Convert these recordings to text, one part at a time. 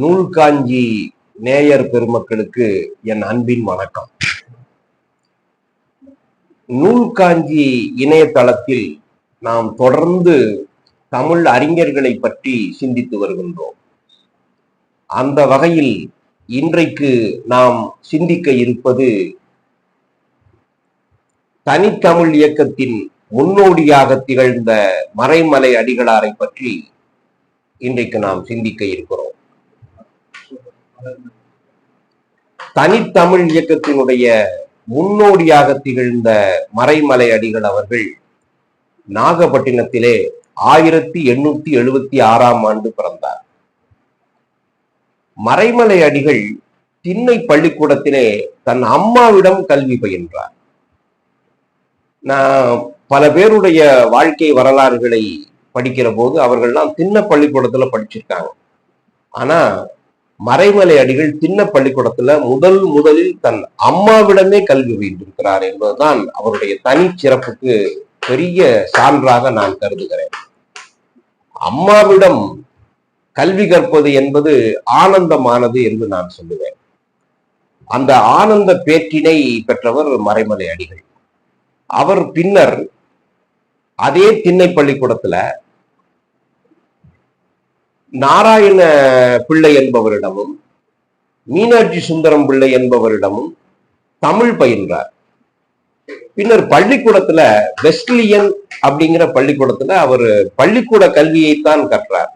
நூல்காஞ்சி நேயர் பெருமக்களுக்கு என் அன்பின் வணக்கம். நூல்காஞ்சி இணையதளத்தில் நாம் தொடர்ந்து தமிழ் அறிஞர்களை பற்றி சிந்தித்து வருகின்றோம். அந்த வகையில் இன்றைக்கு நாம் சிந்திக்க இருப்பது தனித்தமிழ் இயக்கத்தின் முன்னோடியாக திகழ்ந்த மறைமலை அடிகளாரை பற்றி இன்றைக்கு நாம் சிந்திக்க இருக்கிறோம். தனித்தமிழ் இயக்கத்தினுடைய முன்னோடியாக திகழ்ந்த மறைமலை அடிகள் அவர்கள் நாகப்பட்டினத்திலே ஆயிரத்தி எண்ணூத்தி எழுபத்தி ஆறாம் ஆண்டு பிறந்தார். மறைமலை அடிகள் திண்ணை பள்ளிக்கூடத்திலே தன் அம்மாவிடம் கல்வி பயின்றார். நான் பல பேருடைய வாழ்க்கை வரலாறுகளை படிக்கிற போது அவர்கள்லாம் திண்ண பள்ளிக்கூடத்துல படிச்சிருக்காங்க. ஆனா மறைமலை அடிகள் சின்ன பள்ளிக்கூடத்துல முதல் முதலில் தன் அம்மாவிடமே கல்வி பயின்றிருக்கிறார் என்பதுதான் அவருடைய தனி சிறப்புக்கு பெரிய சான்றாக நான் கருதுகிறேன். அம்மாவிடம் கல்வி கற்பது என்பது ஆனந்தமானது என்று நான் சொல்லுவேன். அந்த ஆனந்த பேற்றினை பெற்றவர் மறைமலை அடிகள். அவர் பின்னர் அதே திண்ணை பள்ளிக்கூடத்துல நாராயண பிள்ளை என்பவரிடமும் மீனாட்சி சுந்தரம் பிள்ளை என்பவரிடமும் தமிழ் பயின்றார். பின்னர் பள்ளிக்கூடத்துல வெஸ்ட்லியன் அப்படிங்கிற பள்ளிக்கூடத்துல அவர் பள்ளிக்கூட கல்வியைத்தான் கற்றார்.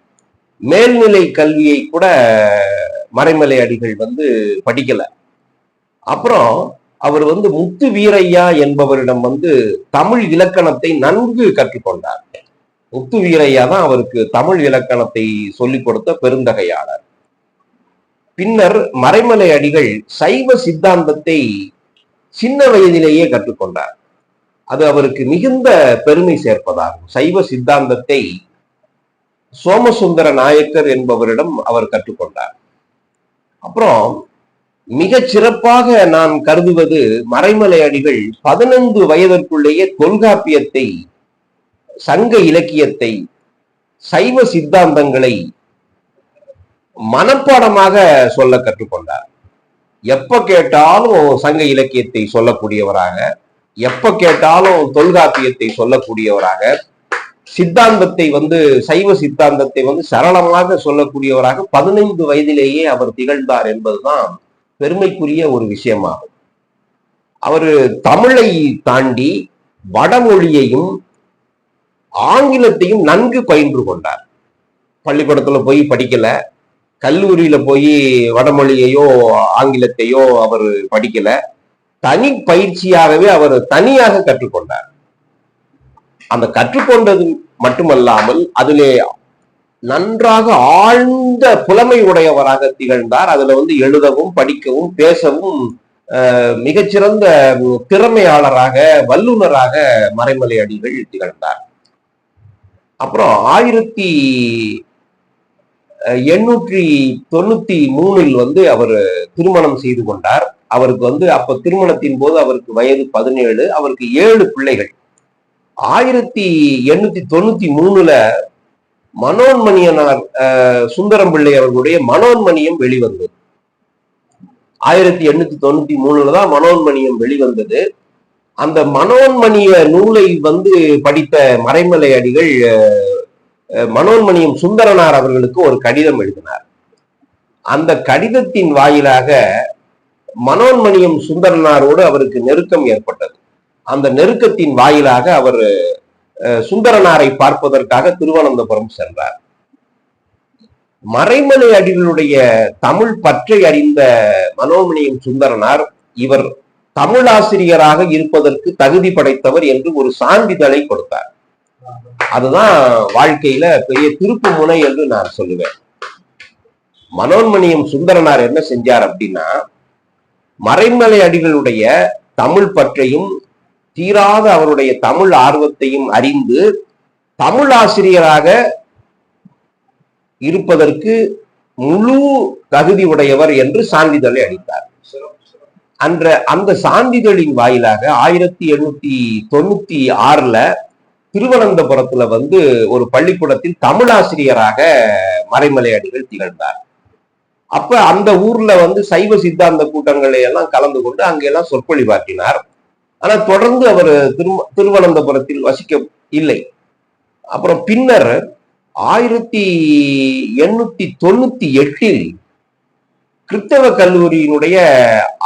மேல்நிலை கல்வியை கூட மறைமலை அடிகள் வந்து படிக்கல. அப்புறம் அவர் வந்து முத்து வீரையா என்பவரிடம் வந்து தமிழ் இலக்கணத்தை நன்கு கற்றுக்கொண்டார். முத்து வீரையா தான் அவருக்கு தமிழ் இலக்கணத்தை சொல்லிக் கொடுத்த பெருந்தகையாளர். பின்னர் மறைமலை அடிகள் சைவ சித்தாந்தத்தை சின்ன வயதிலேயே கற்றுக்கொண்டார். அது அவருக்கு மிகுந்த பெருமை சேர்ப்பதாகும். சைவ சித்தாந்தத்தை சோமசுந்தர நாயக்கர் என்பவரிடம் அவர் கற்றுக்கொண்டார். அப்புறம் மிக சிறப்பாக நான் கருதுவது மறைமலை அடிகள் பதினைந்து வயதிற்குள்ளேயே தொல்காப்பியத்தை சங்க இலக்கியத்தை சைவ சித்தாந்தங்களை மனப்பாடமாக சொல்ல கற்றுக்கொண்டார். எப்ப கேட்டாலும் சங்க இலக்கியத்தை சொல்லக்கூடியவராக எப்ப கேட்டாலும் தொல்காப்பியத்தை சொல்லக்கூடியவராக சித்தாந்தத்தை வந்து சைவ சித்தாந்தத்தை வந்து சரளமாக சொல்லக்கூடியவராக பதினைந்து வயதிலேயே அவர் திகழ்ந்தார் என்பதுதான் பெருமைக்குரிய ஒரு விஷயமாகும். அவர் தமிழை தாண்டி வடமொழியையும் ஆங்கிலத்தையும் நன்கு பயின்று கொண்டார். பள்ளிக்கூடத்துல போய் படிக்கல. கல்லூரியில போய் வடமொழியையோ ஆங்கிலத்தையோ அவர் படிக்கல. தனி பயிற்சியாகவே அவர் தனியாக கற்றுக்கொண்டார் அந்த கற்றுக்கொண்டது மட்டுமல்லாமல் அதிலே நன்றாக ஆழ்ந்த புலமை உடையவராக திகழ்ந்தார். அதுல வந்து எழுதவும் படிக்கவும் பேசவும் மிகச்சிறந்த திறமையாளராக வல்லுநராக மறைமலை அடிகள் திகழ்ந்தார். அப்புறம் ஆயிரத்தி எண்ணூற்றி தொண்ணூத்தி மூணில் வந்து அவர் திருமணம் செய்து கொண்டார். அவருக்கு வந்து அப்ப திருமணத்தின் போது அவருக்கு வயது பதினேழு அவருக்கு ஏழு பிள்ளைகள். ஆயிரத்தி எண்ணூத்தி தொண்ணூத்தி மூணுல மனோன்மணியனார் சுந்தரம் பிள்ளை அவர்களுடைய மனோன்மணியம் வெளிவந்தது. ஆயிரத்தி எண்ணூத்தி தொண்ணூத்தி மூணுல தான் மனோன்மணியம் வெளிவந்தது. அந்த மனோன்மணிய நூலை வந்து படித்த மறைமலை அடிகள் மனோன்மணியம் சுந்தரனார் அவர்களுக்கு ஒரு கடிதம் எழுதினார். அந்த கடிதத்தின் வாயிலாக மனோன்மணியம் சுந்தரனாரோடு அவருக்கு நெருக்கம் ஏற்பட்டது. அந்த நெருக்கத்தின் வாயிலாக அவர் சுந்தரனாரை பார்ப்பதற்காக திருவனந்தபுரம் சென்றார். மறைமலை அடிகளுடைய தமிழ் பற்றை அறிந்த மனோன்மணியம் சுந்தரனார் இவர் தமிழாசிரியராக இருப்பதற்கு தகுதி படைத்தவர் என்று ஒரு சான்றிதழை கொடுத்தார். அதுதான் வாழ்க்கையில பெரிய திருப்பு முனை என்று நான் சொல்லுவேன். மனோன்மணியம் சுந்தரனார் என்ன செஞ்சார் அப்படின்னா மறைமலை அடிகளுடைய தமிழ் பற்றையும் தீராத அவருடைய தமிழ் ஆர்வத்தையும் அறிந்து தமிழ் ஆசிரியராக இருப்பதற்கு முழு தகுதி உடையவர் என்று சான்றிதழை அளித்தார். அன்ற அந்த சான்றிதழின் வாயிலாக ஆயிரத்தி எண்ணூத்தி தொண்ணூத்தி ஆறுல திருவனந்தபுரத்துல வந்து ஒரு பள்ளிக்கூடத்தில் தமிழாசிரியராக மறைமலையாடிகள் திகழ்ந்தார். அப்ப அந்த ஊர்ல வந்து சைவ சித்தாந்த கூட்டங்களை எல்லாம் கலந்து கொண்டு அங்கெல்லாம் சொற்பொழிவாக்கினார். ஆனா தொடர்ந்து அவர் திரு திருவனந்தபுரத்தில் வசிக்க இல்லை. அப்புறம் பின்னர் ஆயிரத்தி எண்ணூத்தி தொண்ணூத்தி எட்டில் கிறிஸ்தவ கல்லூரியினுடைய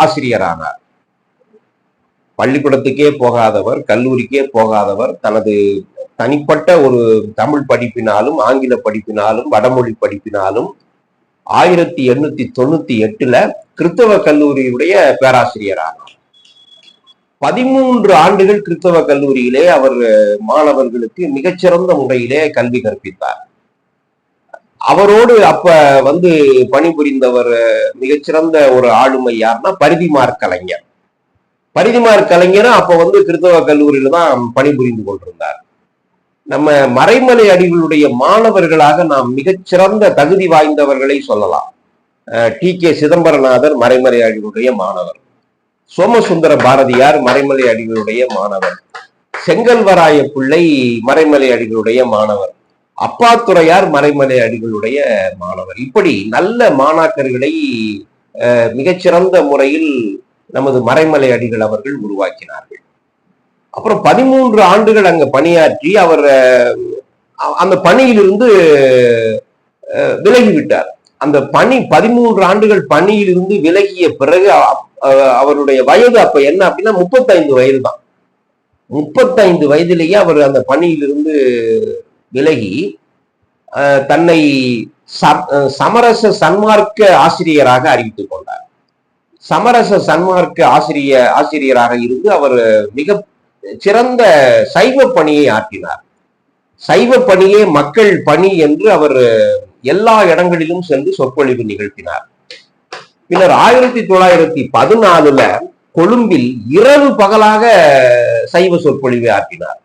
ஆசிரியரானார். பள்ளிக்கூடத்துக்கே போகாதவர் கல்லூரிக்கே போகாதவர் தனது தனிப்பட்ட ஒரு தமிழ் படிப்பினாலும் ஆங்கில படிப்பினாலும் வடமொழி படிப்பினாலும் ஆயிரத்தி எண்ணூத்தி தொண்ணூத்தி எட்டுல கிறிஸ்தவ கல்லூரியுடைய பேராசிரியரானார். பதிமூன்று ஆண்டுகள் கிறிஸ்தவ கல்லூரியிலே அவர் மாணவர்களுக்கு மிகச்சிறந்த முறையிலே கல்வி கற்பித்தார். அவரோடு அப்ப வந்து பணிபுரிந்தவர் மிகச்சிறந்த ஒரு ஆளுமை யாருன்னா பரிதிமார் கலைஞர். பரிதிமார் கலைஞரும் அப்ப வந்து கிறிஸ்தவ கல்லூரியில தான் பணிபுரிந்து கொண்டிருந்தார். நம்ம மறைமலை அடிகளுடைய மாணவர்களாக நாம் மிகச்சிறந்த தகுதி வாய்ந்தவர்களை சொல்லலாம். டி. கே. சிதம்பரநாதர் மறைமலை அடிகளுடைய மாணவர். சோமசுந்தர பாரதியார் மறைமலை அடிகளுடைய மாணவர். செங்கல்வராய பிள்ளை மறைமலை அடிகளுடைய மாணவர். அப்பாத்துறையார் மறைமலை அடிகளுடைய மாணவர். இப்படி நல்ல மாணாக்கர்களை மிகச்சிறந்த முறையில் நமது மறைமலை அடிகள் அவர்கள் உருவாக்கினார்கள். அப்புறம் பதிமூன்று ஆண்டுகள் அங்க பணியாற்றி அவர் அந்த பணியிலிருந்து விலகிவிட்டார். அந்த பணி பதிமூன்று ஆண்டுகள் பணியிலிருந்து விலகிய பிறகு அவருடைய வயது அப்ப என்ன அப்படின்னா முப்பத்தைந்து வயது தான் முப்பத்தைந்து வயதிலேயே அவர் அந்த பணியிலிருந்து விலகி தன்னை சமரச சன்மார்க்க ஆசிரியராக அறிவித்துக் கொண்டார். சமரச சன்மார்க்க ஆசிரிய ஆசிரியராக இருந்து அவர் மிக சிறந்த சைவ பணியை ஆற்றினார். சைவ பணியே மக்கள் பணி என்று அவர் எல்லா இடங்களிலும் சென்று சொற்பொழிவு நிகழ்த்தினார். பின்னர் ஆயிரத்தி தொள்ளாயிரத்தி பதினாலுல கொழும்பில் இரவு பகலாக சைவ சொற்பொழிவை ஆற்றினார்.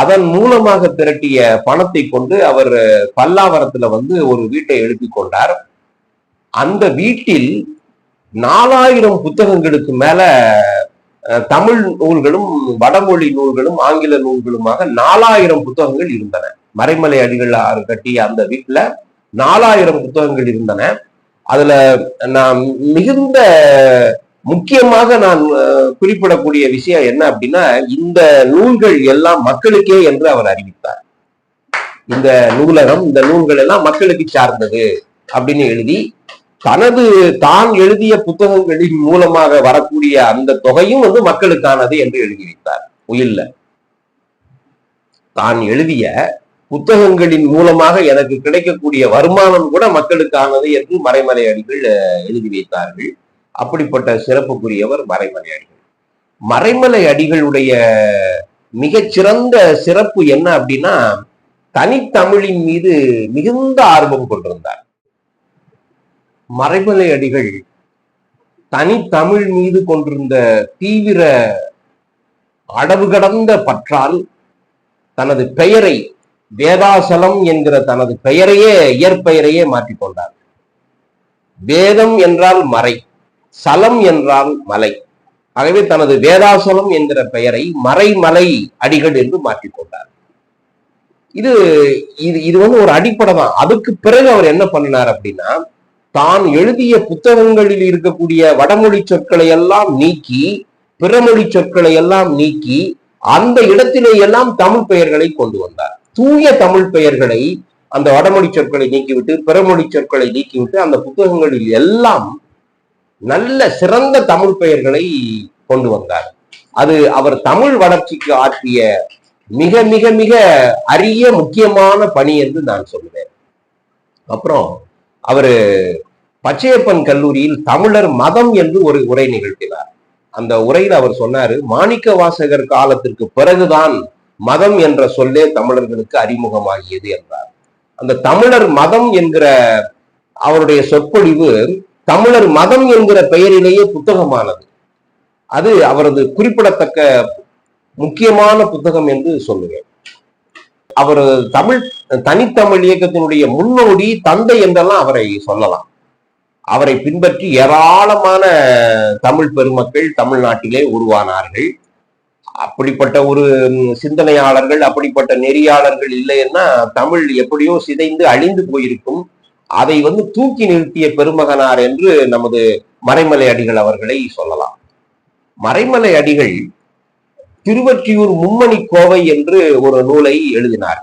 அதன் மூலமாக திரட்டிய பணத்தை கொண்டு அவர் பல்லாவரத்துல வந்து ஒரு வீட்டை எழுப்பி கொண்டார். அந்த வீட்டில் நாலாயிரம் புத்தகங்களுக்கு மேல தமிழ் நூல்களும் வடமொழி நூல்களும் ஆங்கில நூல்களுமாக நாலாயிரம் புத்தகங்கள் இருந்தன. மறைமலை அடிகள் கட்டிய அந்த வீட்டுல நாலாயிரம் புத்தகங்கள் இருந்தன. அதுல நான் மிகுந்த முக்கியமாக நான் குறிப்பிடக்கூடிய விஷயம் என்ன அப்படின்னா இந்த நூல்கள் எல்லாம் மக்களுக்கே என்று அவர் அறிவித்தார். இந்த நூலகம் இந்த நூல்கள் எல்லாம் மக்களுக்கு சார்ந்தது அப்படின்னு எழுதி தனது தான் எழுதிய புத்தகங்களின் மூலமாக வரக்கூடிய அந்த தொகையும் வந்து மக்களுக்கானது என்று எழுதி வைத்தார் உயில்ல. தான் எழுதிய புத்தகங்களின் மூலமாக எனக்கு கிடைக்கக்கூடிய வருமானம் கூட மக்களுக்கானது என்று மறைமலை அடிகள் எழுதி வைத்தார்கள். அப்படிப்பட்ட சிறப்புக்குரியவர் மறைமலை அடிகள் மறைமலை அடிகளுடைய மிகச்சிறந்த சிறப்பு என்ன அப்படின்னா தனித்தமிழின் மீது மிகுந்த ஆர்வம் கொண்டிருந்தார். மறைமலை அடிகள் தனித்தமிழ் மீது கொண்டிருந்த தீவிர அளவு கடந்த பற்றால் தனது பெயரை வேதாசலம் என்கிற தனது பெயரையே இயற்பெயரையே மாற்றிக்கொண்டார். வேதம் என்றால் மறை. சலம் என்றால் மலை. ஆகவே தனது வேதாசலம் என்கிற பெயரை மறைமலை அடிகள் என்று மாற்றிக்கொண்டார் இது இது இது வந்து ஒரு அடிப்படை தான் அதுக்கு பிறகு அவர் என்ன பண்ணினார் அப்படின்னா தான் எழுதிய புத்தகங்களில் இருக்கக்கூடிய வடமொழி சொற்களை எல்லாம் நீக்கி பிறமொழி சொற்களை எல்லாம் நீக்கி அந்த இடத்திலே எல்லாம் தமிழ் பெயர்களை கொண்டு வந்தார். தூய தமிழ் பெயர்களை அந்த வடமொழி சொற்களை நீக்கிவிட்டு பிறமொழி சொற்களை நீக்கிவிட்டு அந்த புத்தகங்களில் எல்லாம் நல்ல சிறந்த தமிழ் பெயர்களை கொண்டு வந்தார். அது அவர் தமிழ் வளர்ச்சிக்கு ஆற்றிய மிக மிக மிக அரிய முக்கியமான பணி என்று நான் சொல்லுவேன். அப்புறம் அவரு பச்சையப்பன் கல்லூரியில் தமிழர் மதம் என்று ஒரு உரை நிகழ்த்தினார். அந்த உரையில் அவர் சொன்னாரு மாணிக்க வாசகர் காலத்திற்கு பிறகுதான் மதம் என்ற சொல்லே தமிழர்களுக்கு அறிமுகமாகியது என்றார். அந்த தமிழர் மதம் என்கிற அவருடைய சொற்பொழிவு தமிழர் மதம் என்கிற பெயரிலேயே புத்தகமானது. அது அவரது குறிப்பிடத்தக்க முக்கியமான புத்தகம் என்று சொல்லுவேன். அவர் தமிழ் தனித்தமிழ் இயக்கத்தினுடைய முன்னோடி தந்தை என்றெல்லாம் அவரை சொல்லலாம். அவரை பின்பற்றி ஏராளமான தமிழ் பெருமக்கள் தமிழ்நாட்டிலே உருவானார்கள். அப்படிப்பட்ட ஒரு சிந்தனையாளர்கள் அப்படிப்பட்ட நெறியாளர்கள் இல்லைன்னா தமிழ் எப்படியோ சிதைந்து அழிந்து போயிருக்கும். அதை வந்து தூக்கி நிறுத்திய பெருமகனார் என்று நமது மறைமலை அடிகள் அவர்களை சொல்லலாம். மறைமலை அடிகள் திருவற்றியூர் மும்மணி கோவை என்று ஒரு நூலை எழுதினார்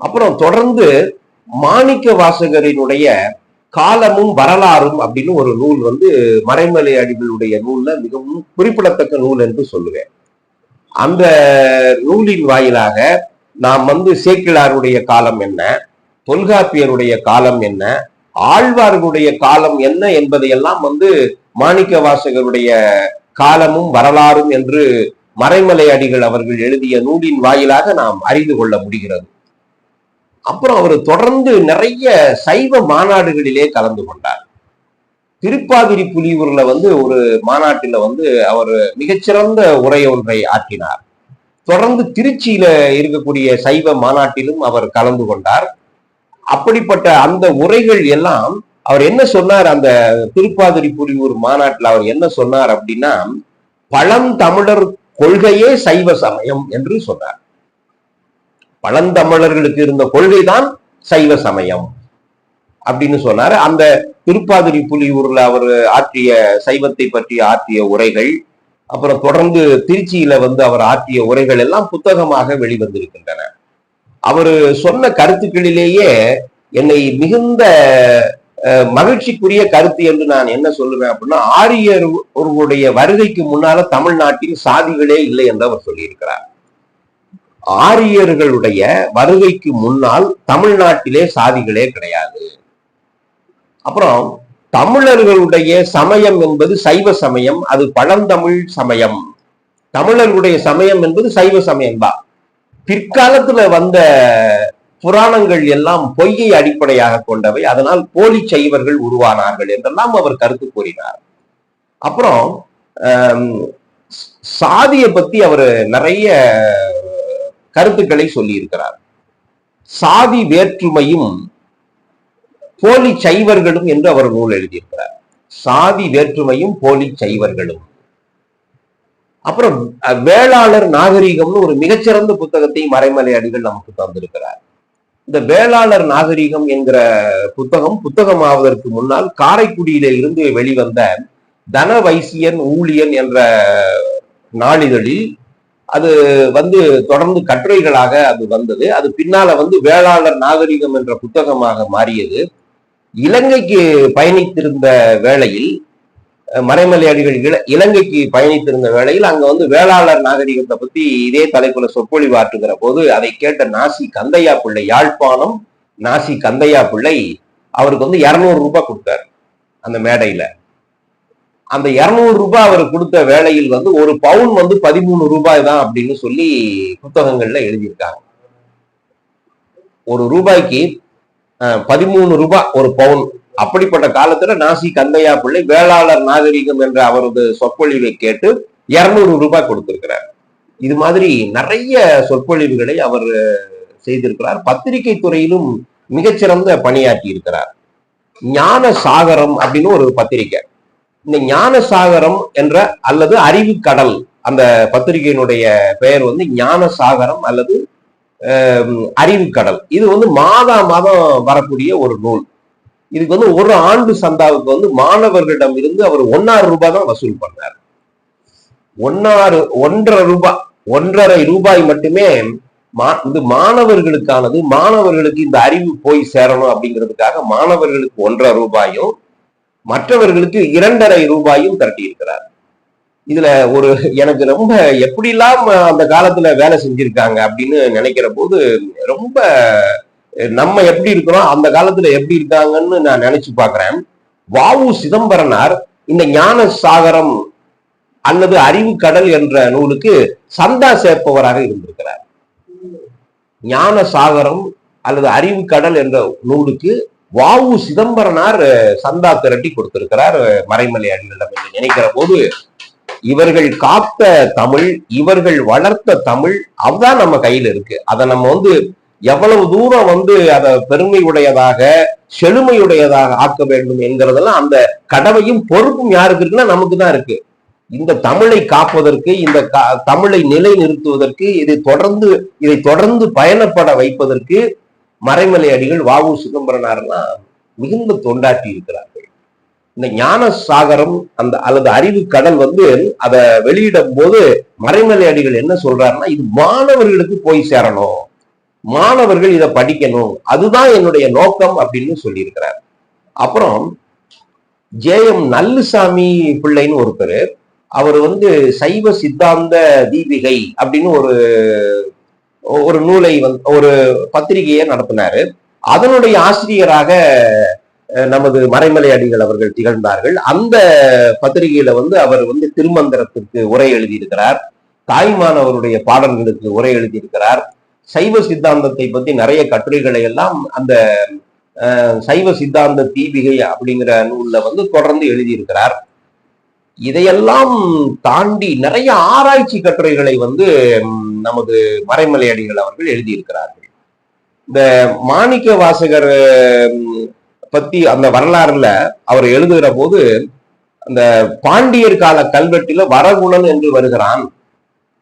அப்புறம் தொடர்ந்து மாணிக்க வாசகரினுடைய காலமும் வரலாறும் அப்படின்னு ஒரு நூல் வந்து மறைமலை அடிகளுடைய நூல்ல மிகவும் குறிப்பிடத்தக்க நூல் என்று சொல்லுவேன். அந்த நூலின் வாயிலாக நாம் வந்து சேக்கிழாருடைய காலம் என்ன தொல்காப்பியருடைய காலம் என்ன? ஆழ்வார்களுடைய காலம் என்ன என்பதையெல்லாம் வந்து மாணிக்க வாசகருடைய காலமும் வரலாறும் என்று மறைமலை அடிகள் அவர்கள் எழுதிய நூலின் வாயிலாக நாம் அறிந்து கொள்ள முடிகிறது. அப்புறம் அவர் தொடர்ந்து நிறைய சைவ மாநாடுகளிலே கலந்து கொண்டார். திருப்பாதிரி புலியூர்ல வந்து ஒரு மாநாட்டில வந்து அவர் மிகச்சிறந்த உரை ஒன்றை ஆற்றினார். தொடர்ந்து திருச்சியில இருக்கக்கூடிய சைவ மாநாட்டிலும் அவர் கலந்து கொண்டார். அப்படிப்பட்ட அந்த உரைகள் எல்லாம் அவர் என்ன சொன்னார்? அந்த திருப்பாதிரி புலியூர் மாநாட்டில் அவர் என்ன சொன்னார் அப்படின்னா பழந்தமிழர் கொள்கையே சைவ சமயம் என்று சொன்னார். பழந்தமிழர்களுக்கு இருந்த கொள்கைதான் சைவ சமயம் அப்படின்னு சொன்னார். அந்த திருப்பாதிரி புலியூர்ல அவர் ஆற்றிய சைவத்தை பற்றி ஆற்றிய உரைகள் அப்புறம் தொடர்ந்து திருச்சியில வந்து அவர் ஆற்றிய உரைகள் எல்லாம் புத்தகமாக வெளிவந்திருக்கின்றன. அவர் சொன்ன கருத்துக்களிலேயே என்னை மிகுந்த அஹ், மகிழ்ச்சிக்குரிய கருத்து என்று நான் என்ன சொல்லுவேன் அப்படின்னா ஆரியர் ஒருவருடைய வருகைக்கு முன்னால தமிழ்நாட்டில் சாதிகளே இல்லை என்று அவர் சொல்லியிருக்கிறார். ஆரியர்களுடைய வருகைக்கு முன்னால் தமிழ்நாட்டிலே சாதிகளே கிடையாது. அப்புறம் தமிழர்களுடைய சமயம் என்பது சைவ சமயம் அது பழந்தமிழ் சமயம். தமிழர்களுடைய சமயம் என்பது சைவ சமயம் தான் பிற்காலத்துல வந்த புராணங்கள் எல்லாம் பொய்யை அடிப்படையாக கொண்டவை. அதனால் போலி சைவர்கள் உருவானார்கள் என்றெல்லாம் அவர் கருத்து கூறினார். அப்புறம் சாதியை பத்தி அவர் நிறைய கருத்துக்களை சொல்லி இருக்கிறார் சாதி வேற்றுமையும் போலி சைவர்களும் என்று அவர் நூல் எழுதியிருக்கிறார். சாதி வேற்றுமையும் போலி சைவர்களும். அப்புறம் வேளாளர் நாகரிகம்னு ஒரு மிகச்சிறந்த புத்தகத்தை மறைமலை அடிகள் நமக்கு தந்திருக்கிறார். இந்த வேளாளர் நாகரிகம் என்கிற புத்தகம் புத்தகமாவதற்கு முன்னால் காரைக்குடியில இருந்து வெளிவந்த தன வைசியன் ஊழியன் என்ற நாளிதழில் அது வந்து தொடர்ந்து கட்டுரைகளாக அது வந்தது. அது பின்னால வந்து வேளாளர் நாகரிகம் என்ற புத்தகமாக மாறியது. இலங்கைக்கு பயணித்திருந்த வேளையில் மறைமலையாடிகள் இள இல- இலங்கைக்கு பயணித்திருந்த வேளையில் அங்க வந்து வேளாளர் நாகரிகத்தை பத்தி இதே தலைப்புல சொற்பொழிவு ஆற்றுகிற போது அதை கேட்ட நாசி கந்தையா பிள்ளை யாழ்ப்பாணம் நாசி கந்தையா பிள்ளை அவருக்கு வந்து இருநூறு ரூபாய் கொடுத்தாரு அந்த மேடையில. அந்த இருநூறு ரூபாய் அவர் கொடுத்த வேளையில் வந்து ஒரு பவுன் வந்து பதிமூணு ரூபாய் தான் அப்படின்னு சொல்லி புத்தகங்கள்ல எழுதியிருக்காங்க. ஒரு ரூபாய்க்கு பதிமூணு ரூபாய் ஒரு பவுன் அப்படிப்பட்ட காலத்துல நாசி கந்தையா பிள்ளை வேளாளர் நாகரிகம் என்ற அவரது சொற்பொழிவை கேட்டு இருநூறு ரூபாய் கொடுத்திருக்கிறார். இது மாதிரி நிறைய சொற்பொழிவுகளை அவர் செய்திருக்கிறார். பத்திரிகை துறையிலும் மிகச்சிறந்த பணியாற்றி இருக்கிறார். ஞான சாகரம் அப்படின்னு ஒரு பத்திரிகை இந்த ஞான சாகரம் என்ற அல்லது அறிவு கடல் அந்த பத்திரிகையினுடைய பெயர் வந்து ஞான சாகரம் அல்லது அறிவு கடல். இது வந்து மாதா மாதம் வரக்கூடிய ஒரு நூல். இதுக்கு வந்து ஒரு ஆண்டு சந்தாவுக்கு வந்து மாணவர்களிடம் இருந்து அவர் ஒன்னாறு ரூபாய் தான் வசூல் பண்ணார். ஒன்னாறு ஒன்றரை ரூபாய் ஒன்றரை ரூபாய் மட்டுமே மா- இது மாணவர்களுக்கானது. மாணவர்களுக்கு இந்த அறிவு போய் சேரணும் அப்படிங்கிறதுக்காக மாணவர்களுக்கு ஒன்றரை ரூபாயும் மற்றவர்களுக்கு இரண்டரை ரூபாயும் திரட்டி இருக்கிறார் இதுல ஒரு எனக்கு ரொம்ப எப்படிலாம் அந்த காலத்துல வேலை செஞ்சிருக்காங்க அப்படின்னு நினைக்கிற போது ரொம்ப நம்ம எப்படி இருக்கிறோம் அந்த காலத்துல எப்படி இருக்காங்கன்னு நான் நினைச்சு பார்க்கிறேன். வாவு சிதம்பரனார் இந்த ஞான சாகரம் அல்லது அறிவு கடல் என்ற நூலுக்கு சந்தா சேர்ப்பவராக இருந்திருக்கிறார். ஞான சாகரம் அல்லது அறிவு கடல் என்ற நூலுக்கு வாவு சிதம்பரனார் சந்தா திரட்டி கொடுத்திருக்கிறார் மறைமலை அடிகளிடம் என்று நினைக்கிற போது இவர்கள் காத்த தமிழ் இவர்கள் வளர்த்த தமிழ் அதுதான் நம்ம கையில இருக்கு. அதை நம்ம வந்து எவ்வளவு தூரம் வந்து அதை பெருமையுடையதாக செழுமையுடையதாக ஆக்க வேண்டும் என்கிறதெல்லாம் அந்த கடமையும் பொறுப்பும் யாருக்கு இருக்குன்னா நமக்கு தான் இருக்கு. இந்த தமிழை காப்பதற்கு இந்த கா- தமிழை நிலை நிறுத்துவதற்கு இதை தொடர்ந்து இதை தொடர்ந்து பயணப்பட வைப்பதற்கு மறைமலை அடிகள் வாவு சிதம்பரனார்லாம் மிகுந்த தொண்டாற்றி இருக்கிறார்கள். இந்த ஞான சாகரம் அந்த அல்லது அறிவு கடல் வந்து அதை வெளியிடும் போது மறைமலை அடிகள் என்ன சொல்றாருன்னா இது மாணவர்களுக்கு போய் சேரணும். மாணவர்கள் இதை படிக்கணும். அதுதான் என்னுடைய நோக்கம் அப்படின்னு சொல்லியிருக்கிறார். அப்புறம் ஜேஎம் நல்லுசாமி பிள்ளைன்னு ஒருத்தர் அவர் வந்து சைவ சித்தாந்த தீபிகை அப்படின்னு ஒரு ஒரு நூலை வந்து ஒரு பத்திரிகையை நடத்தினாரு. அதனுடைய ஆசிரியராக நமது மறைமலை அடிகள் அவர்கள் திகழ்ந்தார்கள். அந்த பத்திரிகையில வந்து அவர் வந்து திருமந்திரத்திற்கு உரை எழுதியிருக்கிறார். தாய்மானவருடைய பாடல்களுக்கு உரை எழுதியிருக்கிறார். சைவ சித்தாந்தத்தை பத்தி நிறைய கட்டுரைகளை எல்லாம் அந்த அஹ், சைவ சித்தாந்த தீபிகை அப்படிங்கிற நூல்ல வந்து தொடர்ந்து எழுதியிருக்கிறார். இதையெல்லாம் தாண்டி நிறைய ஆராய்ச்சி கட்டுரைகளை வந்து நமது மறைமலையடிகள் அவர்கள் எழுதியிருக்கிறார்கள். இந்த மாணிக்க வாசகர் பத்தி அந்த வரலாறுல அவர் எழுதுகிற போது அந்த பாண்டியர் கால கல்வெட்டில வரகுணன் என்று வருகிறான்.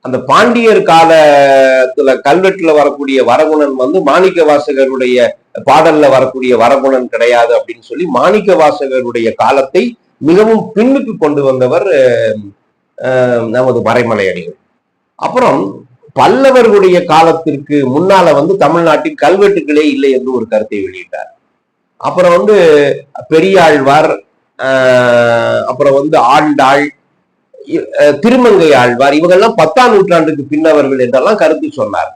அந்த பாண்டியர் காலத்துல கல்வெட்டுல வரக்கூடிய வரகுணன் வந்து மாணிக்க வாசகருடைய பாடல்ல வரக்கூடிய வரகுணன் கிடையாது அப்படின்னு சொல்லி மாணிக்க வாசகருடைய காலத்தை மிகவும் பின்னுக்கு கொண்டு வந்தவர் நமது மறைமலை அடிகள் அப்புறம் பல்லவர்களுடைய காலத்திற்கு முன்னால வந்து தமிழ்நாட்டில் கல்வெட்டுகளே இல்லை என்று ஒரு கருத்தை வெளியிட்டார். அப்புறம் வந்து பெரியாழ்வார் அப்புறம் வந்து ஆண்டாள் திருமங்கை ஆழ்வார் இவங்கெல்லாம் பத்தாம் நூற்றாண்டுக்கு பின்னவர்கள் என்றெல்லாம் கருத்து சொன்னார்.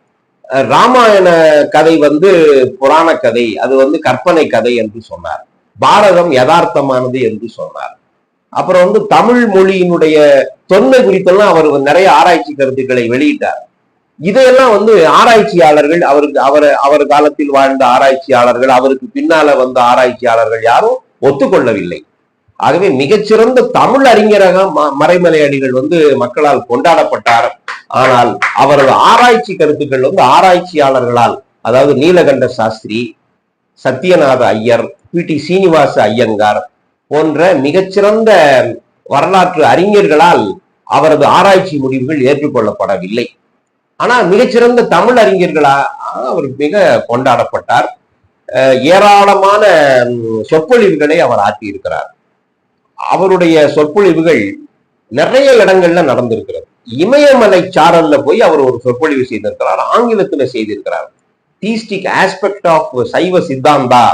ராமாயண கதை வந்து புராண கதை அது வந்து கற்பனை கதை என்று சொன்னார். பாரதம் யதார்த்தமானது என்று சொன்னார். அப்புறம் வந்து தமிழ் மொழியினுடைய தொன்மை குறித்தெல்லாம் அவர் நிறைய ஆராய்ச்சி கருத்துக்களை வெளியிட்டார். இதையெல்லாம் வந்து ஆராய்ச்சியாளர்கள் அவருக்கு அவர் அவர் காலத்தில் வாழ்ந்த ஆராய்ச்சியாளர்கள் அவருக்கு பின்னால வந்த ஆராய்ச்சியாளர்கள் யாரும் ஒத்துக்கொள்ளவில்லை. ஆகவே மிகச்சிறந்த தமிழ் அறிஞராக ம- வந்து மக்களால் கொண்டாடப்பட்டார். ஆனால் அவரது ஆராய்ச்சி கருத்துக்கள் வந்து ஆராய்ச்சியாளர்களால் அதாவது நீலகண்ட சாஸ்திரி சத்யநாத ஐயர் பி டி சீனிவாச ஐயங்கார் போன்ற மிகச்சிறந்த வரலாற்று அறிஞர்களால் அவரது ஆராய்ச்சி முடிவுகள் ஏற்றுக்கொள்ளப்படவில்லை. ஆனால் மிகச்சிறந்த தமிழ் அறிஞர்களா அவர் மிக கொண்டாடப்பட்டார். ஏராளமான சொற்பொழிவுகளை அவர் ஆற்றியிருக்கிறார். அவருடைய சொற்பொழிவுகள் நிறைய இடங்கள்ல நடந்திருக்கிறது. இமயமலை சாரல்ல போய் அவர் ஒரு சொற்பொழிவு செய்திருக்கிறார் ஆங்கிலத்துல செய்திருக்கிறார். தீஸ்டிக் ஆஸ்பெக்ட் ஆஃப் சைவ சித்தாந்தா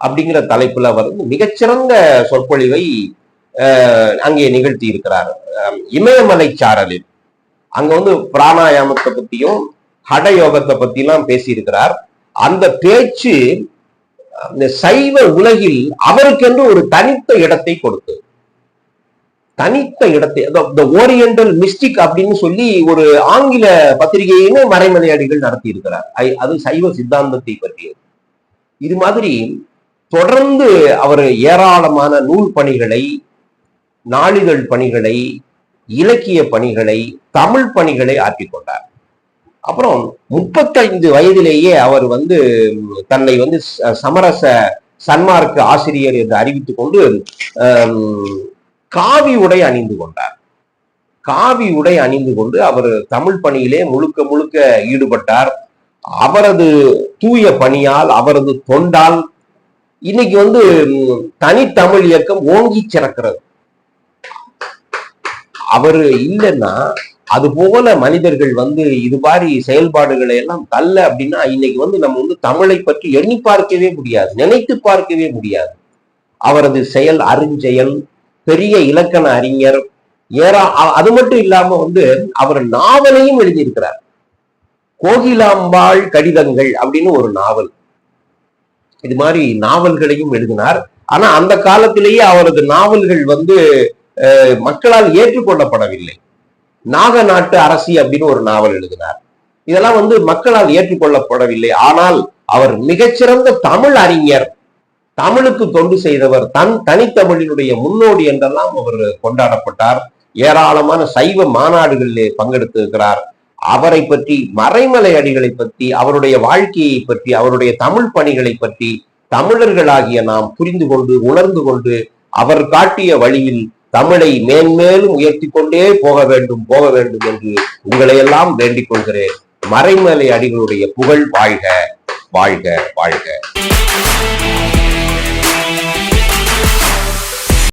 அப்படிங்கிற தலைப்புல அவர் வந்து மிகச்சிறந்த சொற்பொழிவை அஹ், அங்கே நிகழ்த்தி இருக்கிறார் இமயமலை சாரலில். அங்க வந்து பிராணாயாமத்தை பத்தியும் ஹடயோகத்தை பத்திலாம் பேசியிருக்கிறார். அந்த பேச்சு சைவ உலகில் அவருக்கென்று ஒரு தனித்த இடத்தை கொடுத்து தனித்த இடத்தை த ஓரியண்டல் மிஸ்டிக் அப்படின்னு சொல்லி ஒரு ஆங்கில பத்திரிகையினு மறைமலையாடிகள் நடத்தி இருக்கிறார் அது சைவ சித்தாந்தத்தை பற்றியது. இது மாதிரி தொடர்ந்து அவர் ஏராளமான நூல் பணிகளை நாளிதழ் பணிகளை இலக்கிய பணிகளை தமிழ் பணிகளை ஆற்றிக்கொண்டார் அப்புறம் முப்பத்தைந்து வயதிலேயே அவர் வந்து தன்னை வந்து ச- சமரச சன்மார்க்க ஆசிரியர் என்று அறிவித்துக் கொண்டு காவி உடை அணிந்து கொண்டார். காவி உடை அணிந்து கொண்டு அவர் தமிழ் பணியிலே முழுக்க முழுக்க ஈடுபட்டார். அவரது தூய பணியால் அவரது தொண்டால் இன்னைக்கு வந்து தனித்தமிழ் இயக்கம் ஓங்கி சிறக்கிறது. அவரு இல்லைன்னா அது போல மனிதர்கள் வந்து இது மாதிரி செயல்பாடுகளை எல்லாம் தள்ள அப்படின்னா இன்னைக்கு வந்து நம்ம வந்து தமிழை பற்றி எண்ணி பார்க்கவே முடியாது நினைத்து பார்க்கவே முடியாது. அவரது செயல் அருஞ்செயல் பெரிய இலக்கண அறிஞர் ஏறா அது மட்டும் இல்லாம வந்து அவர் நாவலையும் எழுதியிருக்கிறார். கோகிலாம்பாள் கடிதங்கள் அப்படின்னு ஒரு நாவல். இது மாதிரி நாவல்களையும் எழுதினார். ஆனா அந்த காலத்திலேயே அவரது நாவல்கள் வந்து அஹ், மக்களால் ஏற்றுக்கொள்ளப்படவில்லை. நாக நாட்டு அரசி அப்படின்னு ஒரு நாவல் எழுதினார். இதெல்லாம் வந்து மக்களால் ஏற்றுக்கொள்ளப்படவில்லை. ஆனால் அவர் மிகச்சிறந்த தமிழ் அறிஞர் தமிழுக்கு தொண்டு செய்தவர் தன் தனித்தமிழினுடைய முன்னோடி என்றெல்லாம் அவர் கொண்டாடப்பட்டார். ஏராளமான சைவ மாநாடுகளிலே பங்கெடுத்திருக்கிறார். அவரை பற்றி மறைமலை அடிகளை பற்றி அவருடைய வாழ்க்கையை பற்றி அவருடைய தமிழ் பணிகளை பற்றி தமிழர்களாகிய நாம் புரிந்து கொண்டு உணர்ந்து கொண்டு அவர் காட்டிய வழியில் தமிழை மேன்மேலும் உயர்த்தி கொண்டே போக வேண்டும் போக வேண்டும் என்று உங்களை எல்லாம் வேண்டிக் கொள்கிறேன். மறைமலை அடிகளுடைய புகழ் வாழ்க வாழ்க வாழ்க.